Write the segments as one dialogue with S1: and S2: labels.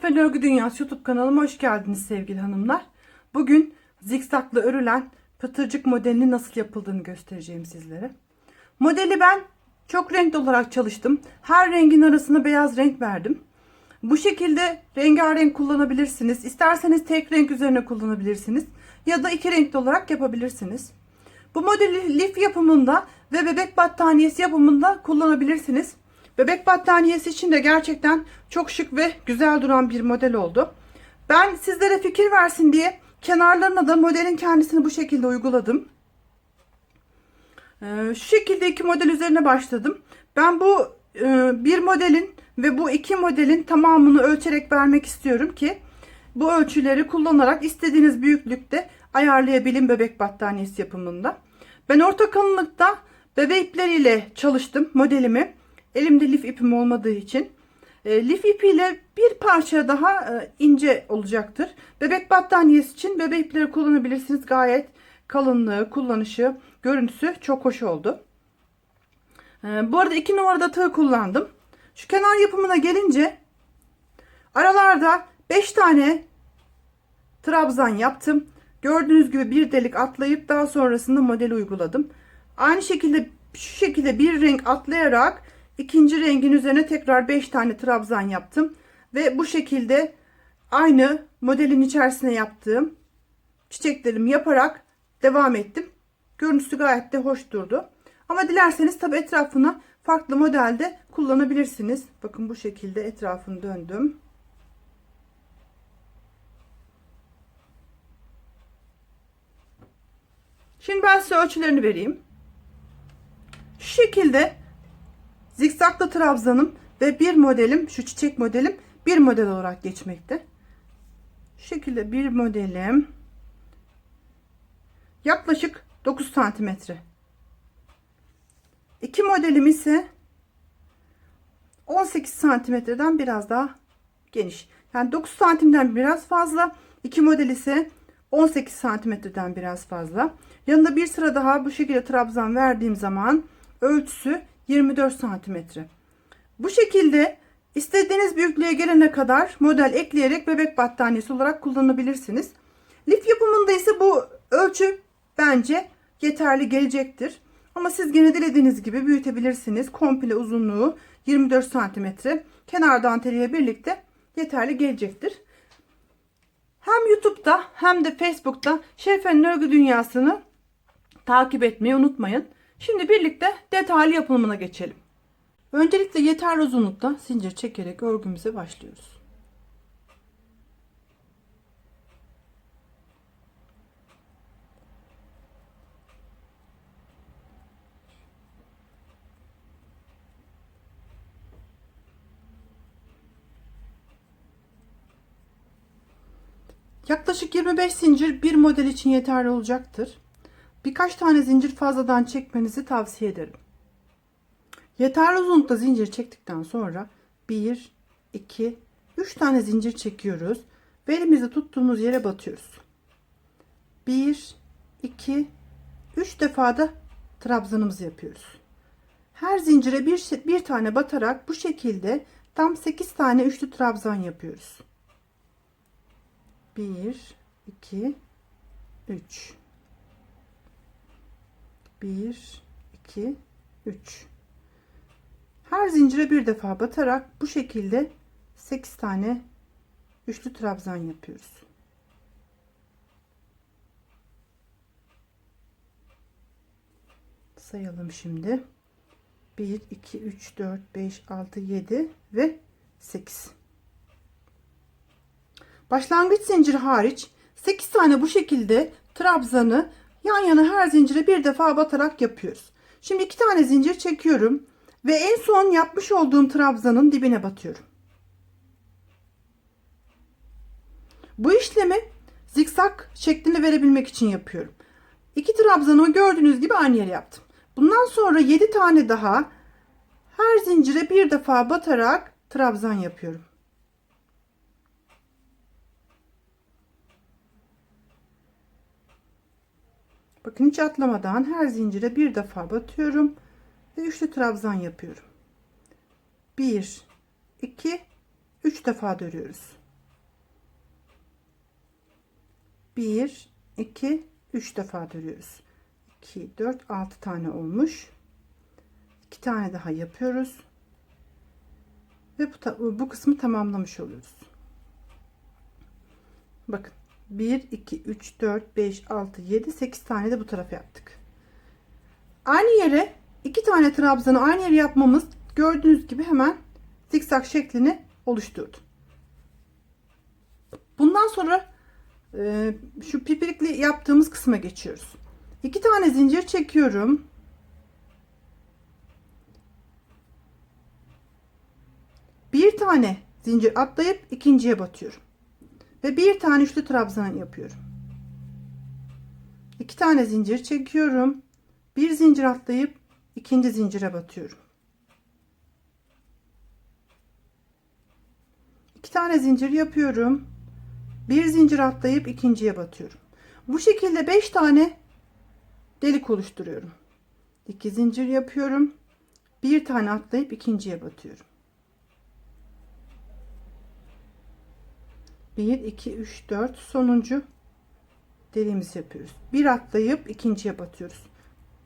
S1: Şerifel Örgü Dünyası YouTube kanalıma hoş geldiniz sevgili hanımlar. Bugün zikzaklı örülen pıtırcık modelini nasıl yapıldığını göstereceğim sizlere. Modeli ben çok renkli olarak çalıştım. Her rengin arasına beyaz renk verdim. Bu şekilde rengarenk kullanabilirsiniz. İsterseniz tek renk üzerine kullanabilirsiniz. Ya da iki renkli olarak yapabilirsiniz. Bu modeli lif yapımında ve bebek battaniyesi yapımında kullanabilirsiniz. Bebek battaniyesi için de gerçekten çok şık ve güzel duran bir model oldu. Ben sizlere fikir versin diye kenarlarına da modelin kendisini bu şekilde uyguladım. Ee, şu şekilde iki model üzerine başladım. Ben bu e, bir modelin ve bu iki modelin tamamını ölçerek vermek istiyorum ki bu ölçüleri kullanarak istediğiniz büyüklükte ayarlayabilin bebek battaniyesi yapımında. Ben orta kalınlıkta bebe ipleriyle çalıştım modelimi. Elimde lif ipim olmadığı için. E, lif ipiyle bir parça daha e, ince olacaktır. Bebek battaniyesi için bebe ipleri kullanabilirsiniz. Gayet kalınlığı, kullanışı, görüntüsü çok hoş oldu. E, bu arada iki numarada tığ kullandım. Şu kenar yapımına gelince aralarda 5 tane trabzan yaptım. Gördüğünüz gibi bir delik atlayıp daha sonrasında modeli uyguladım. Aynı şekilde şu şekilde bir renk atlayarak ikinci rengin üzerine tekrar 5 tane trabzan yaptım. Ve bu şekilde aynı modelin içerisine yaptığım çiçeklerimi yaparak devam ettim. Görüntüsü gayet de hoş durdu. Ama dilerseniz tabi etrafına farklı modelde kullanabilirsiniz. Bakın bu şekilde etrafını döndüm. Şimdi ben size ölçülerini vereyim. Şu şekilde zikzaklı trabzanım ve bir modelim şu çiçek modelim bir model olarak geçmekte. Şu şekilde bir modelim yaklaşık 9 santimetre. İki modelim ise 18 santimetreden biraz daha geniş. Yani 9 santimden biraz fazla. İki model ise 18 santimetreden biraz fazla. Yanında bir sıra daha bu şekilde trabzan verdiğim zaman ölçüsü 24 santimetre. Bu şekilde istediğiniz büyüklüğe gelene kadar model ekleyerek bebek battaniyesi olarak kullanabilirsiniz. Lif yapımında ise bu ölçü bence yeterli gelecektir. Ama siz gene dilediğiniz gibi büyütebilirsiniz. Komple uzunluğu 24 santimetre. Kenar danteliyle birlikte yeterli gelecektir. Hem YouTube'da hem de Facebook'ta Şerife'nin örgü dünyasını takip etmeyi unutmayın. Şimdi birlikte detaylı yapımına geçelim. Öncelikle yeterli uzunlukta zincir çekerek örgümüze başlıyoruz. Yaklaşık 25 zincir bir model için yeterli olacaktır. Birkaç tane zincir fazladan çekmenizi tavsiye ederim. Yeterli uzunlukta zincir çektikten sonra 1, 2, 3 tane zincir çekiyoruz ve elimizde tuttuğumuz yere batıyoruz. 1, 2, 3 defa da trabzanımızı yapıyoruz. Her zincire bir, bir tane batarak bu şekilde tam 8 tane üçlü trabzan yapıyoruz. 1 2 3 1 2 3 her zincire bir defa batarak bu şekilde 8 tane üçlü trabzan yapıyoruz. Sayalım şimdi. 1 2 3 4 5 6 7 ve 8 Başlangıç zinciri hariç 8 tane bu şekilde trabzanı yan yana her zincire bir defa batarak yapıyoruz. Şimdi iki tane zincir çekiyorum ve en son yapmış olduğum trabzanın dibine batıyorum. Bu işlemi zikzak şeklinde verebilmek için yapıyorum. İki trabzanımı gördüğünüz gibi aynı yere yaptım. Bundan sonra 7 tane daha her zincire bir defa batarak trabzan yapıyorum. Bakın hiç atlamadan her zincire bir defa batıyorum ve üçlü trabzan yapıyorum. 1 2 3 defa dönüyoruz. 1 2 3 defa dönüyoruz. 2 4 6 tane olmuş. 2 tane daha yapıyoruz. Ve bu, bu kısmı tamamlamış oluyoruz. Bakın 1 2 3 4 5 6 7 8 tane de bu tarafa yaptık. Aynı yere iki tane trabzanı aynı yere yapmamız gördüğünüz gibi hemen zikzak şeklini oluşturdu. Bundan sonra e, şu pipirikli yaptığımız kısma geçiyoruz. İki tane zincir çekiyorum. Bir tane zincir atlayıp ikinciye batıyorum ve bir tane üçlü trabzan yapıyorum. İki tane zincir çekiyorum. Bir zincir atlayıp ikinci zincire batıyorum. İki tane zincir yapıyorum. Bir zincir atlayıp ikinciye batıyorum. Bu şekilde 5 tane delik oluşturuyorum. 2 zincir yapıyorum. Bir tane atlayıp ikinciye batıyorum 1 2 3 4 sonuncu deliğimizi yapıyoruz. Bir atlayıp ikinciye batıyoruz.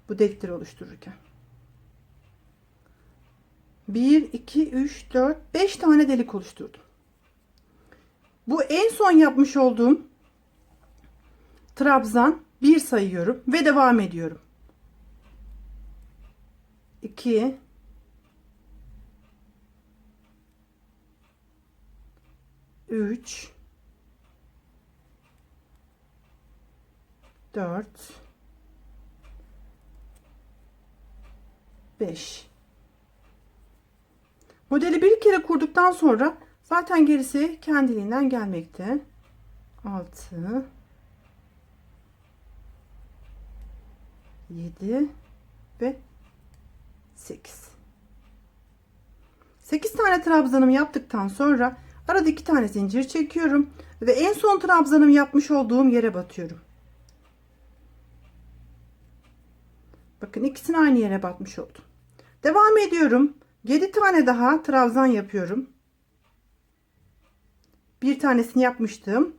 S1: Bu delikleri oluştururken. 1 2 3 4 5 tane delik oluşturdum. Bu en son yapmış olduğum trabzan bir sayıyorum ve devam ediyorum. 2 3 4 5 Modeli bir kere kurduktan sonra zaten gerisi kendiliğinden gelmekte. 6 7 ve 8 8 tane trabzanımı yaptıktan sonra arada 2 tane zincir çekiyorum ve en son trabzanımı yapmış olduğum yere batıyorum. Bakın ikisini aynı yere batmış oldum. Devam ediyorum. 7 tane daha trabzan yapıyorum. Bir tanesini yapmıştım.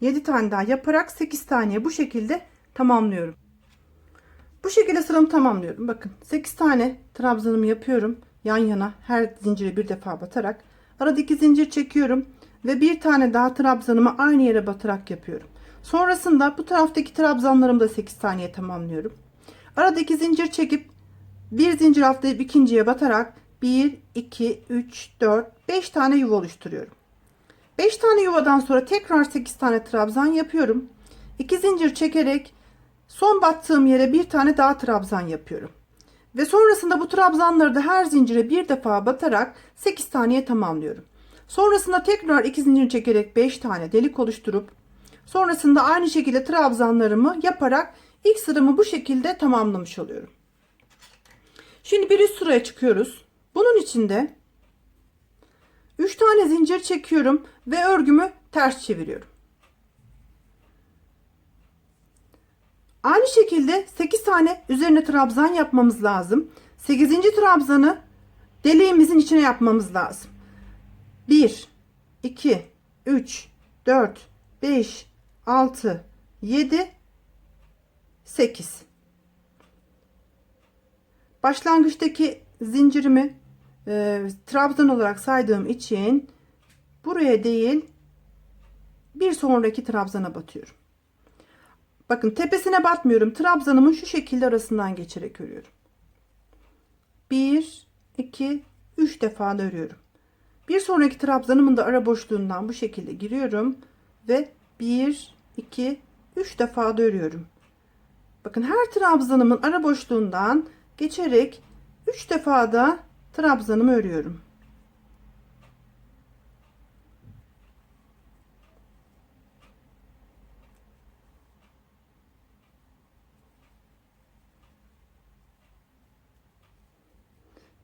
S1: 7 tane daha yaparak 8 taneye bu şekilde tamamlıyorum. Bu şekilde sıramı tamamlıyorum. Bakın 8 tane trabzanımı yapıyorum. Yan yana her zincire bir defa batarak. Arada 2 zincir çekiyorum. Ve bir tane daha trabzanımı aynı yere batarak yapıyorum. Sonrasında bu taraftaki trabzanlarımı da 8 taneye tamamlıyorum. Arada 2 zincir çekip bir zincir atlayıp ikinciye batarak 1 2 3 4 5 tane yuva oluşturuyorum. 5 tane yuvadan sonra tekrar 8 tane trabzan yapıyorum. 2 zincir çekerek son battığım yere bir tane daha trabzan yapıyorum. Ve sonrasında bu trabzanları da her zincire bir defa batarak 8 taneye tamamlıyorum. Sonrasında tekrar 2 zincir çekerek 5 tane delik oluşturup sonrasında aynı şekilde trabzanlarımı yaparak ilk sıramı bu şekilde tamamlamış oluyorum. Şimdi bir üst sıraya çıkıyoruz. Bunun içinde 3 tane zincir çekiyorum ve örgümü ters çeviriyorum. Aynı şekilde 8 tane üzerine trabzan yapmamız lazım. 8. trabzanı deliğimizin içine yapmamız lazım. 1 2 3 4 5 6 7 8 Başlangıçtaki zincirimi e, trabzan olarak saydığım için buraya değil bir sonraki trabzana batıyorum. Bakın tepesine batmıyorum. Trabzanımın şu şekilde arasından geçerek örüyorum. 1 2 3 defa örüyorum. Bir sonraki trabzanımın da ara boşluğundan bu şekilde giriyorum ve 1 2 3 defa da örüyorum. Bakın her trabzanımın ara boşluğundan geçerek 3 defa da trabzanımı örüyorum.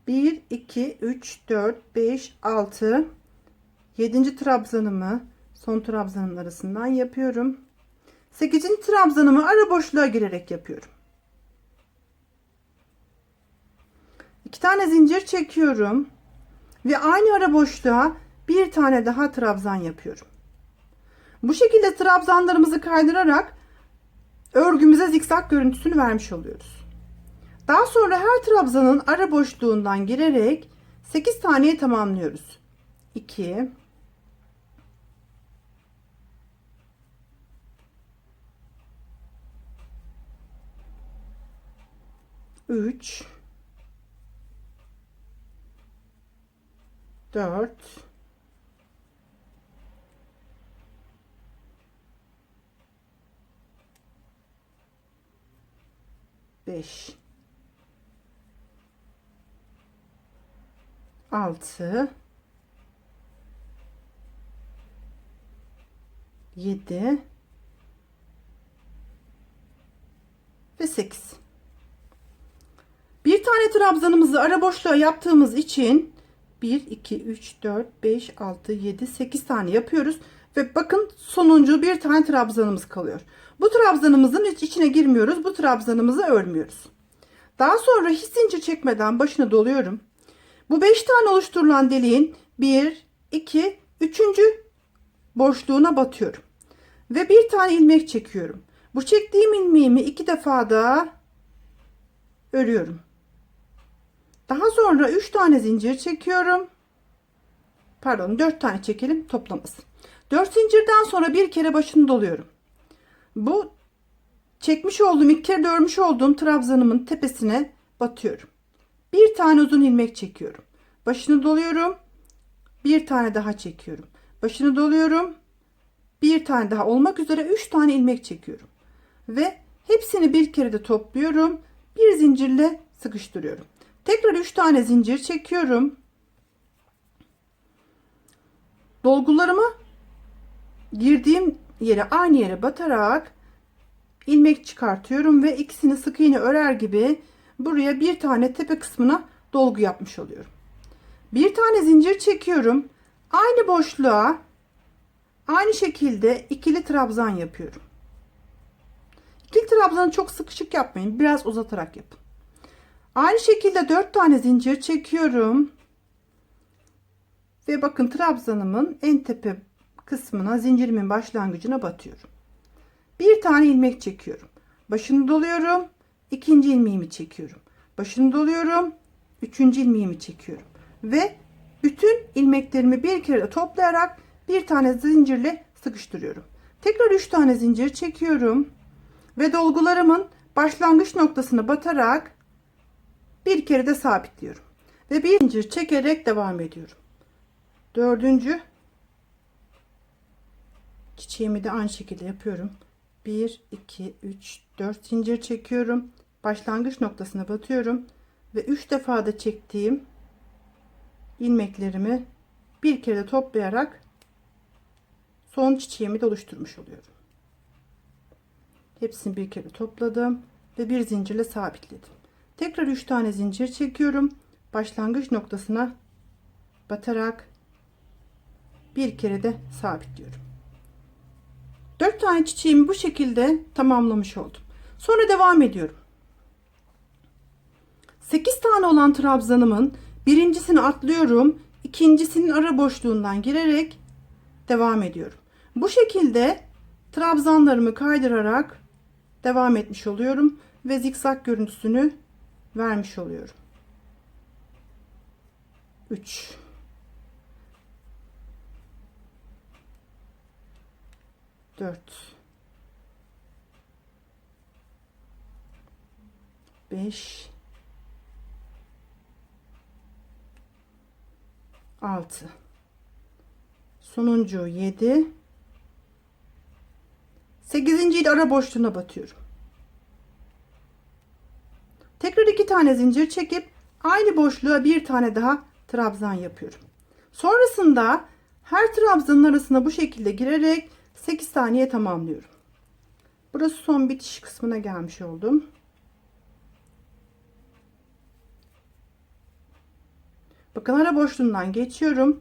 S1: Bir, iki, üç, dört, beş, altı, yedinci trabzanımı son trabzanın arasından yapıyorum. Sekizinci trabzanımı ara boşluğa girerek yapıyorum. İki tane zincir çekiyorum ve aynı ara boşluğa bir tane daha trabzan yapıyorum. Bu şekilde trabzanlarımızı kaydırarak örgümüze zikzak görüntüsünü vermiş oluyoruz. Daha sonra her trabzanın ara boşluğundan girerek 8 taneye tamamlıyoruz. 2 3 4 5 6 7 ve 8 bir tane trabzanımızı ara boşluğa yaptığımız için 1 2 3 4 5 6 7 8 tane yapıyoruz ve bakın sonuncu bir tane trabzanımız kalıyor. Bu trabzanımızın hiç içine girmiyoruz. Bu trabzanımızı örmüyoruz. Daha sonra hiç zincir çekmeden başına doluyorum. Bu 5 tane oluşturulan deliğin 1 2 3. boşluğuna batıyorum. Ve bir tane ilmek çekiyorum. Bu çektiğim ilmeğimi iki defa da örüyorum. Daha sonra 3 tane zincir çekiyorum. Pardon 4 tane çekelim toplamasın. 4 zincirden sonra bir kere başını doluyorum. Bu çekmiş olduğum ilk kere de örmüş olduğum trabzanımın tepesine batıyorum. Bir tane uzun ilmek çekiyorum. Başını doluyorum. Bir tane daha çekiyorum. Başını doluyorum. Bir tane daha olmak üzere 3 tane ilmek çekiyorum. Ve hepsini bir kere de topluyorum. Bir zincirle sıkıştırıyorum. Tekrar 3 tane zincir çekiyorum. Dolgularımı girdiğim yere aynı yere batarak ilmek çıkartıyorum ve ikisini sık iğne örer gibi buraya bir tane tepe kısmına dolgu yapmış oluyorum. Bir tane zincir çekiyorum. Aynı boşluğa aynı şekilde ikili trabzan yapıyorum. İkili trabzanı çok sıkışık yapmayın. Biraz uzatarak yapın. Aynı şekilde 4 tane zincir çekiyorum. Ve bakın trabzanımın en tepe kısmına zincirimin başlangıcına batıyorum. Bir tane ilmek çekiyorum. Başını doluyorum. ikinci ilmeğimi çekiyorum. Başını doluyorum. Üçüncü ilmeğimi çekiyorum. Ve bütün ilmeklerimi bir kere toplayarak bir tane zincirle sıkıştırıyorum. Tekrar üç tane zincir çekiyorum. Ve dolgularımın başlangıç noktasına batarak bir kere de sabitliyorum. Ve bir zincir çekerek devam ediyorum. Dördüncü çiçeğimi de aynı şekilde yapıyorum. 1 2 3 4 zincir çekiyorum. Başlangıç noktasına batıyorum ve 3 defa da çektiğim ilmeklerimi bir kere toplayarak son çiçeğimi de oluşturmuş oluyorum. Hepsini bir kere topladım ve bir zincirle sabitledim. Tekrar 3 tane zincir çekiyorum. Başlangıç noktasına batarak bir kere de sabitliyorum. 4 tane çiçeğimi bu şekilde tamamlamış oldum. Sonra devam ediyorum. 8 tane olan trabzanımın birincisini atlıyorum. ikincisinin ara boşluğundan girerek devam ediyorum. Bu şekilde trabzanlarımı kaydırarak devam etmiş oluyorum ve zikzak görüntüsünü vermiş oluyorum. 3 4 5 6 sonuncu 7 8. ile ara boşluğuna batıyorum. Tekrar iki tane zincir çekip aynı boşluğa bir tane daha trabzan yapıyorum. Sonrasında her trabzanın arasına bu şekilde girerek 8 saniye tamamlıyorum. Burası son bitiş kısmına gelmiş oldum. Bakın ara boşluğundan geçiyorum.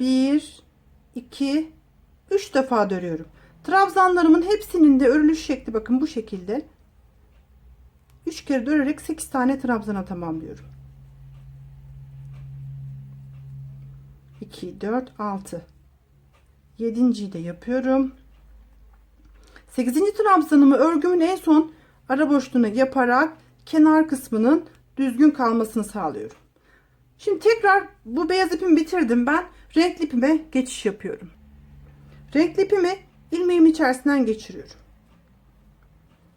S1: 1 2 3 defa dörüyorum. Trabzanlarımın hepsinin de örülüş şekli bakın bu şekilde. 3 kere dörerek 8 tane trabzana tamamlıyorum. 2 4 6 Yedinciyi de yapıyorum. Sekizinci trabzanımı örgümün en son ara boşluğuna yaparak kenar kısmının düzgün kalmasını sağlıyorum. Şimdi tekrar bu beyaz ipimi bitirdim. Ben renkli ipime geçiş yapıyorum. Renkli ipimi ilmeğimin içerisinden geçiriyorum.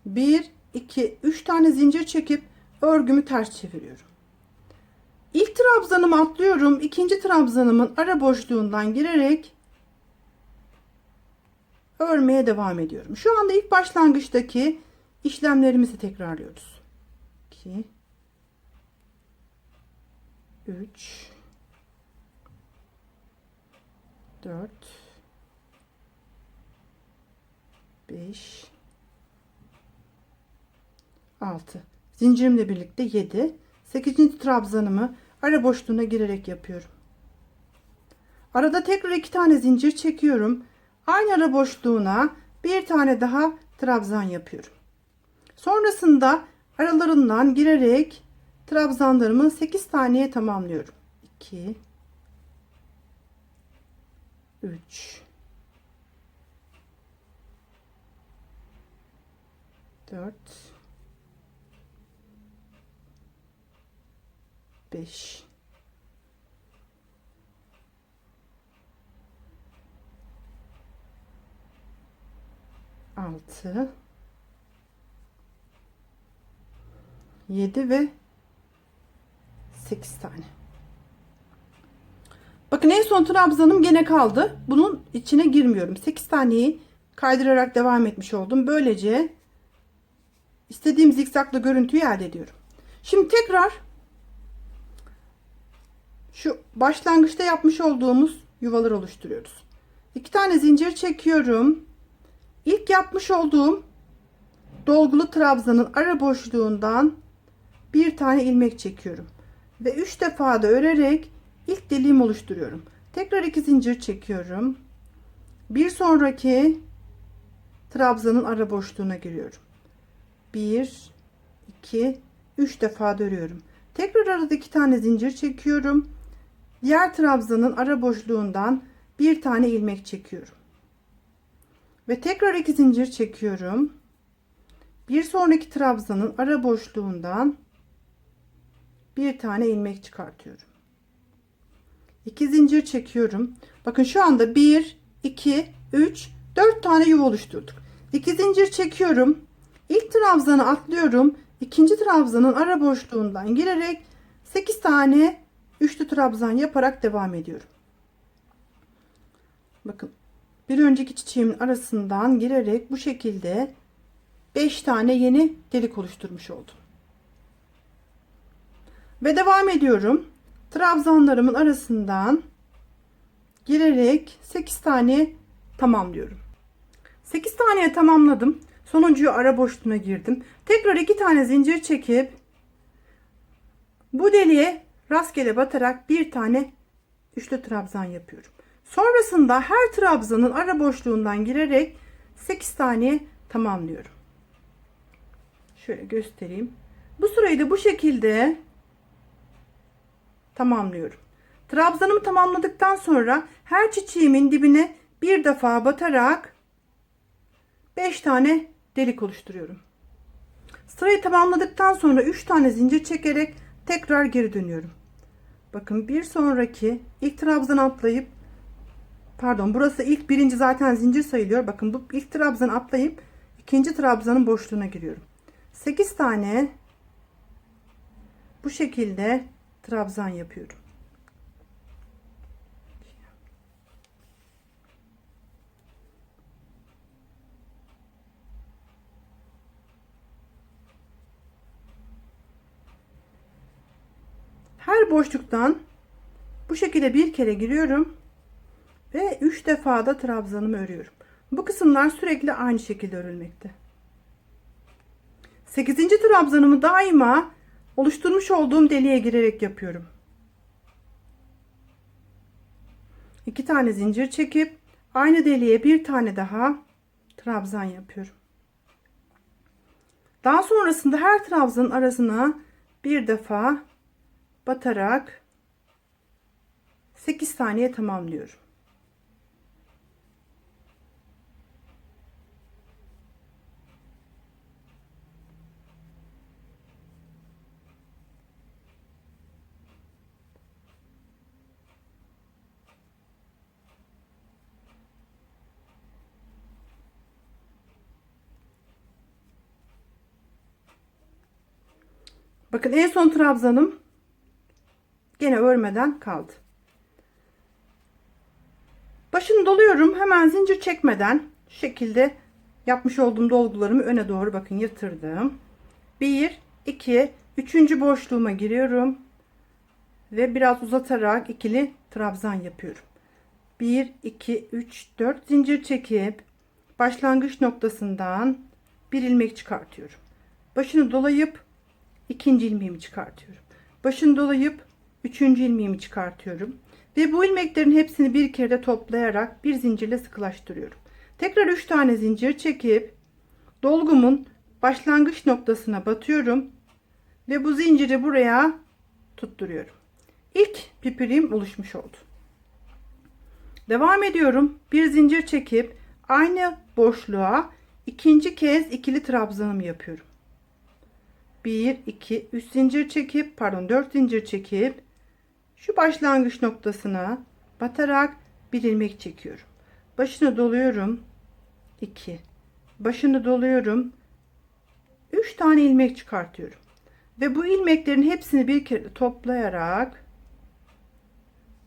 S1: 1, 2, 3 tane zincir çekip örgümü ters çeviriyorum. İlk trabzanımı atlıyorum. İkinci trabzanımın ara boşluğundan girerek örmeye devam ediyorum. Şu anda ilk başlangıçtaki işlemlerimizi tekrarlıyoruz. 2 3 4 5 6 zincirimle birlikte 7 8. trabzanımı ara boşluğuna girerek yapıyorum. Arada tekrar iki tane zincir çekiyorum. Aynı ara boşluğuna bir tane daha trabzan yapıyorum. Sonrasında aralarından girerek trabzanlarımı 8 taneye tamamlıyorum. 2 3 4 5 6 7 ve 8 tane. Bakın en son trabzanım gene kaldı. Bunun içine girmiyorum. 8 taneyi kaydırarak devam etmiş oldum. Böylece istediğim zikzaklı görüntüyü elde ediyorum. Şimdi tekrar şu başlangıçta yapmış olduğumuz yuvalar oluşturuyoruz. İki tane zincir çekiyorum. İlk yapmış olduğum dolgulu trabzanın ara boşluğundan bir tane ilmek çekiyorum ve 3 defa da örerek ilk deliğimi oluşturuyorum. Tekrar iki zincir çekiyorum. Bir sonraki trabzanın ara boşluğuna giriyorum. 1 2 3 defa da örüyorum. Tekrar arada iki tane zincir çekiyorum. Diğer trabzanın ara boşluğundan bir tane ilmek çekiyorum. Ve tekrar iki zincir çekiyorum. Bir sonraki trabzanın ara boşluğundan bir tane ilmek çıkartıyorum. 2 zincir çekiyorum. Bakın şu anda 1 2 3 4 tane yuva oluşturduk. 2 zincir çekiyorum. İlk trabzanı atlıyorum. İkinci trabzanın ara boşluğundan girerek 8 tane üçlü trabzan yaparak devam ediyorum. Bakın bir önceki çiçeğimin arasından girerek bu şekilde 5 tane yeni delik oluşturmuş oldum. Ve devam ediyorum. Trabzanlarımın arasından girerek 8 tane tamamlıyorum. 8 taneye tamamladım. Sonuncuyu ara boşluğuna girdim. Tekrar 2 tane zincir çekip bu deliğe rastgele batarak bir tane üçlü trabzan yapıyorum. Sonrasında her trabzanın ara boşluğundan girerek 8 tane tamamlıyorum. Şöyle göstereyim. Bu sırayı da bu şekilde tamamlıyorum. Trabzanımı tamamladıktan sonra her çiçeğimin dibine bir defa batarak 5 tane delik oluşturuyorum. Sırayı tamamladıktan sonra 3 tane zincir çekerek tekrar geri dönüyorum. Bakın bir sonraki ilk trabzan atlayıp pardon burası ilk birinci zaten zincir sayılıyor. Bakın bu ilk trabzan atlayıp ikinci trabzanın boşluğuna giriyorum. 8 tane bu şekilde trabzan yapıyorum. Her boşluktan bu şekilde bir kere giriyorum ve 3 defa da trabzanımı örüyorum. Bu kısımlar sürekli aynı şekilde örülmekte. 8. trabzanımı daima oluşturmuş olduğum deliğe girerek yapıyorum. 2 tane zincir çekip aynı deliğe bir tane daha trabzan yapıyorum. Daha sonrasında her trabzanın arasına bir defa batarak 8 saniye tamamlıyorum. Bakın en son trabzanım gene örmeden kaldı. Başını doluyorum. Hemen zincir çekmeden şu şekilde yapmış olduğum dolgularımı öne doğru bakın yatırdım. 1 2 3. boşluğuma giriyorum ve biraz uzatarak ikili trabzan yapıyorum. 1 2 3 4 zincir çekip başlangıç noktasından bir ilmek çıkartıyorum. Başını dolayıp ikinci ilmeğimi çıkartıyorum. Başını dolayıp üçüncü ilmeğimi çıkartıyorum. Ve bu ilmeklerin hepsini bir kere toplayarak bir zincirle sıkılaştırıyorum. Tekrar 3 tane zincir çekip dolgumun başlangıç noktasına batıyorum ve bu zinciri buraya tutturuyorum. İlk pipirim oluşmuş oldu. Devam ediyorum. Bir zincir çekip aynı boşluğa ikinci kez ikili trabzanımı yapıyorum. 1 2 3 zincir çekip pardon 4 zincir çekip şu başlangıç noktasına batarak bir ilmek çekiyorum. Başını doluyorum. 2. Başını doluyorum. 3 tane ilmek çıkartıyorum. Ve bu ilmeklerin hepsini bir kere toplayarak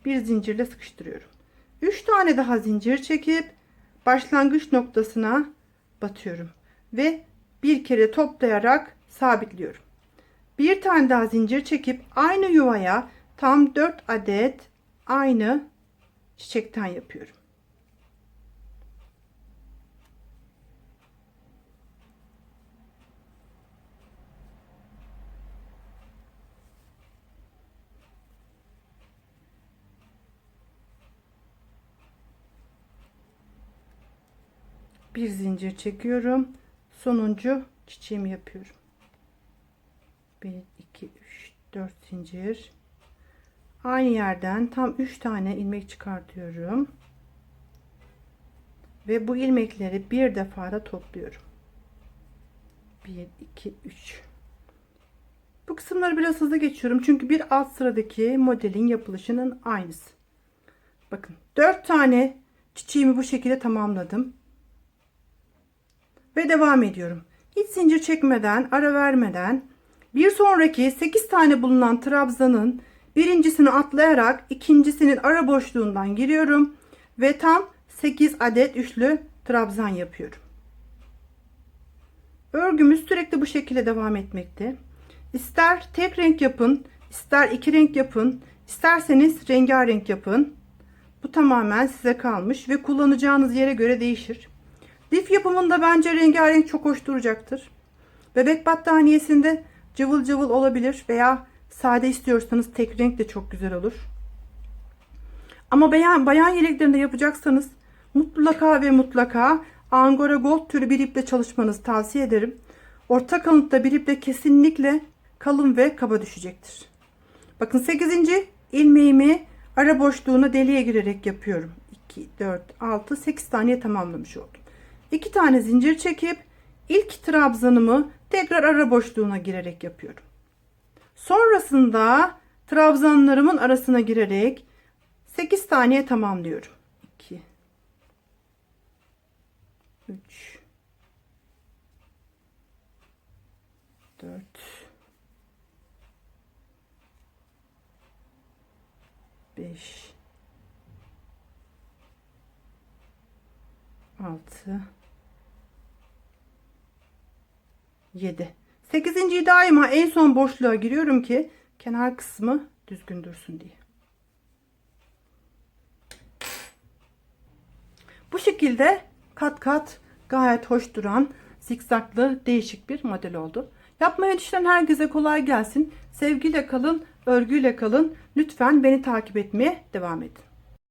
S1: bir zincirle sıkıştırıyorum. 3 tane daha zincir çekip başlangıç noktasına batıyorum ve bir kere toplayarak sabitliyorum. Bir tane daha zincir çekip aynı yuvaya tam 4 adet aynı çiçekten yapıyorum. Bir zincir çekiyorum. Sonuncu çiçeğimi yapıyorum. 1 2 3 4 zincir aynı yerden tam 3 tane ilmek çıkartıyorum. Ve bu ilmekleri bir defada topluyorum. 1 2 3 bu kısımları biraz hızlı geçiyorum çünkü bir alt sıradaki modelin yapılışının aynısı. Bakın 4 tane çiçeğimi bu şekilde tamamladım. Ve devam ediyorum. Hiç zincir çekmeden ara vermeden bir sonraki 8 tane bulunan trabzanın birincisini atlayarak ikincisinin ara boşluğundan giriyorum ve tam 8 adet üçlü trabzan yapıyorum. Örgümüz sürekli bu şekilde devam etmekte. İster tek renk yapın, ister iki renk yapın, isterseniz rengarenk yapın. Bu tamamen size kalmış ve kullanacağınız yere göre değişir. Lif yapımında bence rengarenk çok hoş duracaktır. Bebek battaniyesinde cıvıl cıvıl olabilir veya sade istiyorsanız tek renk de çok güzel olur. Ama bayan, bayan yeleklerinde yapacaksanız mutlaka ve mutlaka Angora Gold türü bir iple çalışmanızı tavsiye ederim. Orta kalınlıkta bir iple kesinlikle kalın ve kaba düşecektir. Bakın 8. ilmeğimi ara boşluğuna deliğe girerek yapıyorum. 2, 4, 6, 8 tane tamamlamış oldum. 2 tane zincir çekip ilk trabzanımı tekrar ara boşluğuna girerek yapıyorum. Sonrasında trabzanlarımın arasına girerek 8 taneye tamamlıyorum. 2 3 4 5 6 7 8.yi daima en son boşluğa giriyorum ki kenar kısmı düzgün dursun diye. Bu şekilde kat kat gayet hoş duran zikzaklı değişik bir model oldu. Yapmaya düşünen herkese kolay gelsin. Sevgiyle kalın, örgüyle kalın. Lütfen beni takip etmeye devam edin.